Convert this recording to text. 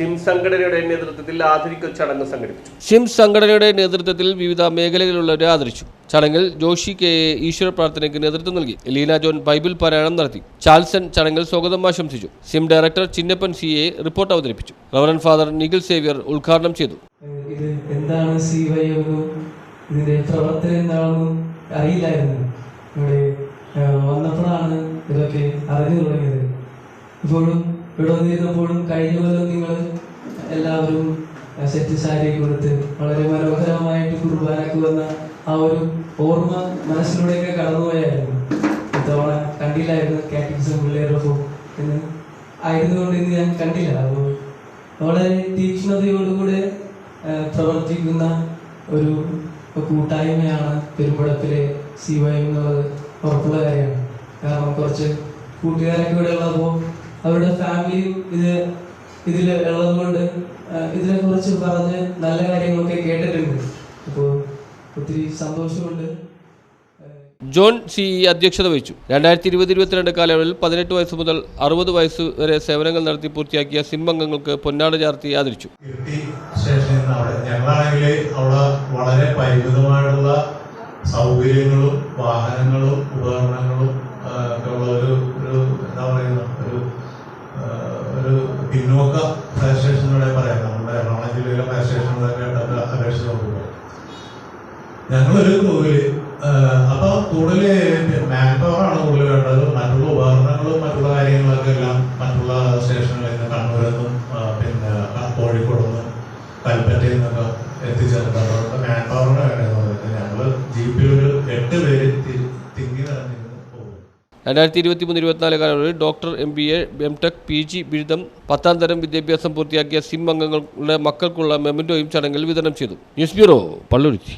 SIM സംഘടനയുടെ നേതൃത്വത്തിൽ ആധുനിക ചടങ്ങ് സംഘടിപ്പിച്ചു. സിം സംഘടനയുടെ നേതൃത്വത്തിൽ വിവിധ മേഖലകളിലുള്ളവരെ ആദരിച്ചു. ചടങ്ങിൽ ജോഷി കെ എ ഈശ്വര പ്രാർത്ഥനയ്ക്ക് നേതൃത്വം നൽകി. ലീന ജോൺ ബൈബിൾ പാരായണം നടത്തി. ചാൾസൺ ചടങ്ങിൽ സ്വാഗതം ആശംസിച്ചു. SIM director Chinnappan C A report അവതരിപ്പിച്ചു. റവറൻ ഫാദർ നിഖിൽ സേവ്യർ ഉദ്ഘാടനം ചെയ്തു. ഇത് എന്താണ് സി വൈ എന്നും ഇതിന്റെ പ്രവർത്തനം എന്താണെന്നും അറിയില്ലായിരുന്നു. ഇവിടെ വന്നപ്പോഴാണ് ഇതൊക്കെ അറിഞ്ഞു തുടങ്ങിയത്. ഇപ്പോഴും ഇവിടെ വന്നിരുന്നപ്പോഴും കഴിഞ്ഞ കൊല്ലം നിങ്ങൾ എല്ലാവരും സെറ്റ് സാരി കൊടുത്ത് വളരെ മനോഹരമായിട്ട് കുർബാനക്ക് വന്ന ആ ഒരു ഓർമ്മ മനസ്സിലൂടെയൊക്കെ കടന്നുപോയായിരുന്നു. ഇത്തവണ കണ്ടില്ലായിരുന്നു കാറ്റഗിസം പിള്ളേരൊപ്പം എന്ന് കൊണ്ട് ഇന്ന് ഞാൻ കണ്ടില്ല. അപ്പോൾ വളരെ തീക്ഷ്ണതയോടുകൂടെ പ്രവർത്തിക്കുന്ന ഒരു കൂട്ടായ്മയാണ് പെരുമ്പടപ്പിലെ സി വൈ എന്നുള്ളത് ഉറപ്പുള്ള കാര്യമാണ്. കാരണം കുറച്ച് കൂട്ടുകാരൊക്കെ ഇവിടെ ഉള്ളപ്പോൾ അവരുടെ ഫാമിലി ഇത് ഇതിൽ ഉള്ളത് കൊണ്ട് ഇതിനെ കുറിച്ച് പറഞ്ഞ് നല്ല കാര്യങ്ങളൊക്കെ കേട്ടിട്ടുണ്ട്. അപ്പോൾ ഒത്തിരി സന്തോഷമുണ്ട്. ജോൺ സി ഇ അധ്യക്ഷത വഹിച്ചു. രണ്ടായിരത്തി ഇരുപത് ഇരുപത്തിരണ്ട് കാലയളവിൽ പതിനെട്ട് വയസ്സ് മുതൽ അറുപത് വയസ്സ് വരെ സേവനങ്ങൾ നടത്തി പൂർത്തിയാക്കിയ സിംഹംഗങ്ങൾക്ക് പൊന്നാട് പൊന്നാട ചാർത്തി ആദരിച്ചു. ഞങ്ങളാണെങ്കിൽ അവിടെ വളരെ പരിമിതമായിട്ടുള്ള സൗകര്യങ്ങളും വാഹനങ്ങളും ഉപകരണങ്ങളും ഉള്ള ഒരു എന്താ പറയുക ഒരു പിന്നോക്ക ഫയർ സ്റ്റേഷനുകളെ പറയാം. നമ്മുടെ എറണാകുളം ജില്ലയിലെ ഫയർ സ്റ്റേഷനുകളൊക്കെ അപേക്ഷ നോക്കുമ്പോൾ ഞങ്ങളൊരു ക്രൂവിൽ അപ്പൊ കൂടുതൽ മാൻ പവർ ആണ് കൂടുതൽ വേണ്ടത്. മറ്റുള്ള ഉപകരണങ്ങളും മറ്റുള്ള കാര്യങ്ങളൊക്കെ എല്ലാം മറ്റുള്ള സ്റ്റേഷനുകളിൽ നിന്ന് കണ്ണൂരിൽ നിന്നും പിന്നെ കോഴിക്കോട് നിന്നും കൽപ്പറ്റയിൽ നിന്നൊക്കെ എത്തിച്ചേർന്നത് രണ്ടായിരത്തി ഇരുപത്തി മൂന്ന് ഇരുപത്തിനാല് കാലയളവിൽ doctor M B A M tech P G ബിരുദം പത്താം തരം വിദ്യാഭ്യാസം പൂർത്തിയാക്കിയ സിം അംഗങ്ങളുടെ മക്കൾക്കുള്ള മെമന്റോയും ചടങ്ങിൽ വിതരണം ചെയ്തു. News bureau Palluruthy.